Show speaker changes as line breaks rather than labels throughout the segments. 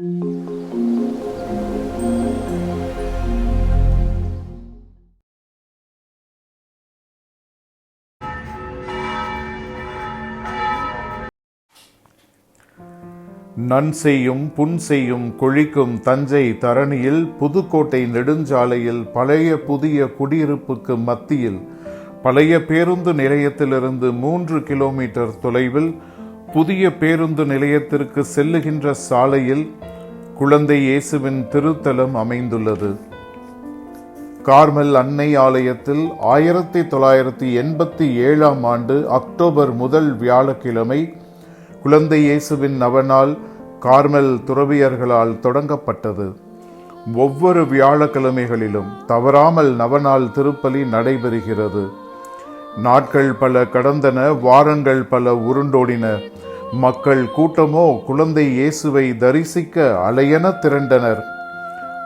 நன் செய்யும் புன் செய்யும் கொழிக்கும் தஞ்சை தரணியில் புதுக்கோட்டை நெடுஞ்சாலையில் பழைய புதிய குடியிருப்புக்கு மத்தியில் பழைய பேருந்து நிலையத்திலிருந்து மூன்று கிலோமீட்டர் தொலைவில் புதிய பேருந்து நிலையத்திற்கு செல்லுகின்ற சாலையில் குழந்தை இயேசுவின் திருத்தலம் அமைந்துள்ளது. கார்மல் அன்னை ஆலயத்தில் ஆயிரத்தி தொள்ளாயிரத்தி எண்பத்தி ஏழாம் ஆண்டு அக்டோபர் முதல் வியாழக்கிழமை குழந்தை இயேசுவின் நவநாள் கார்மல் துறவியர்களால் தொடங்கப்பட்டது. ஒவ்வொரு வியாழக்கிழமைகளிலும் தவறாமல் நவநாள் திருப்பலி நடைபெறுகிறது. நாட்கள் பல கடந்தன வாரங்கள் பல உருண்டோடின. மக்கள் கூட்டமோ குழந்தை இயேசுவை தரிசிக்க அலையென திரண்டனர்.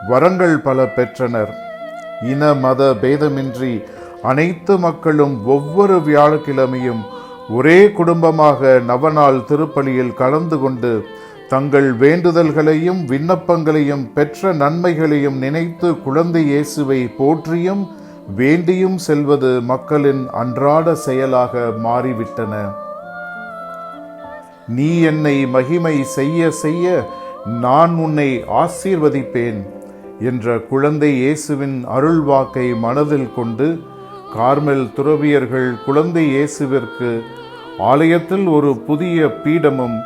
வரங்கள் பல பெற்றனர். இன மத பேதமின்றி அனைத்து மக்களும் ஒவ்வொரு வியாழக்கிழமையும் ஒரே குடும்பமாக நவநாள் திருப்பலியில் கலந்து கொண்டு தங்கள் வேண்டுதல்களையும் விண்ணப்பங்களையும் பெற்ற நன்மைகளையும் நினைத்து குழந்தை இயேசுவை போற்றியும் வேண்டியும் செல்வது மக்களின் அன்றாட செயலாக மாறிவிட்டன. நீ என்னை மகிமை செய்ய செய்ய நான் உன்னை ஆசீர்வதிப்பேன் என்ற குழந்தை இயேசுவின் அருள்வாக்கை மனதில் கொண்டு கார்மெல் துறவியர்கள் குழந்தை இயேசுவிற்கு ஆலயத்தில் ஒரு புதிய பீடமும்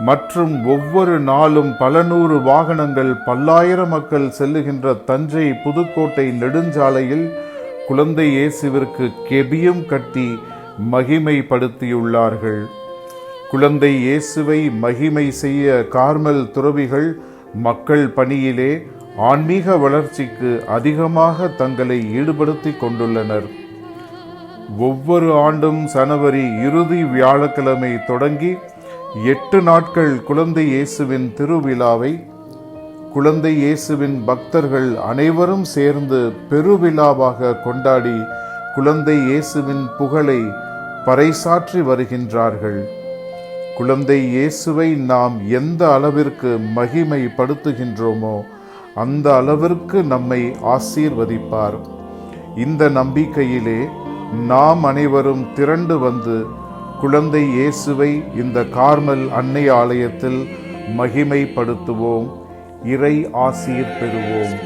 மற்றும் ஒவ்வொரு நாளும் பல நூறு வாகனங்கள் பல்லாயிரம் மக்கள் செல்லுகின்ற தஞ்சை புதுக்கோட்டை நெடுஞ்சாலையில் குழந்தை இயேசுவிற்கு கெபியும் கட்டி மகிமைப்படுத்தியுள்ளார்கள். குழந்தை இயேசுவை மகிமை செய்ய கார்மல் துறவிகள் மக்கள் பணியிலே ஆன்மீக வளர்ச்சிக்கு அதிகமாக தங்களை ஈடுபடுத்தி கொண்டுள்ளனர். ஒவ்வொரு ஆண்டும் சனவரி இறுதி வியாழக்கிழமை தொடங்கி எட்டு நாட்கள் குழந்தை இயேசுவின் திருவிழாவை குழந்தை இயேசுவின் பக்தர்கள் அனைவரும் சேர்ந்து பெருவிழாவாக கொண்டாடி குழந்தை இயேசுவின் புகழை பறைசாற்றி வருகின்றார்கள். குழந்தை இயேசுவை நாம் எந்த அளவிற்கு மகிமைப்படுத்துகின்றோமோ அந்த அளவிற்கு நம்மை ஆசீர்வதிப்பார். இந்த நம்பிக்கையிலே நாம் அனைவரும் திரண்டு வந்து குழந்தை இயேசுவை இந்த கார்மல் அன்னை ஆலயத்தில் மகிமைப்படுத்துவோம் இறை ஆசீர் பெறுவோம்.